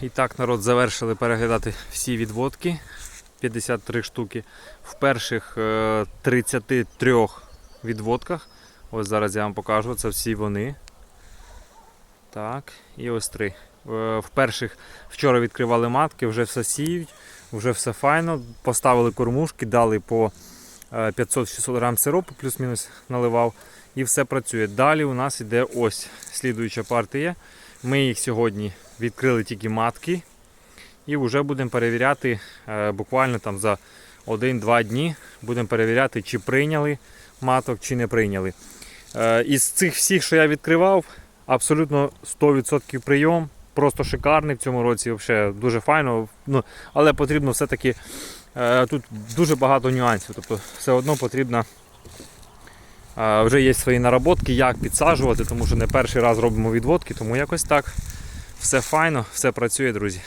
І так, народ, завершили переглядати всі відводки. 53 штуки. В перших е, 33 відводках. Ось зараз я вам покажу. Це всі вони. Так, і ось три. Е, В перших вчора відкривали матки, вже все сіють, вже все файно. Поставили кормушки, дали по е, 500-600 грам сиропу, плюс-мінус наливав. І все працює. Далі у нас іде ось слідуюча партія. Ми їх сьогодні відкрили тільки матки. І вже будемо перевіряти е, буквально там за 1-2 дні. Будемо перевіряти, чи прийняли маток, чи не прийняли. Е, Із цих всіх, що я відкривав, абсолютно 100% прийом. Просто шикарний в цьому році, взагалі дуже файно. Ну, але потрібно все-таки е, тут дуже багато нюансів. Тобто все одно потрібно. е, Вже є свої наработки, як підсаджувати, тому що не перший раз робимо відводки, тому якось так. Все файно, все працює, друзі.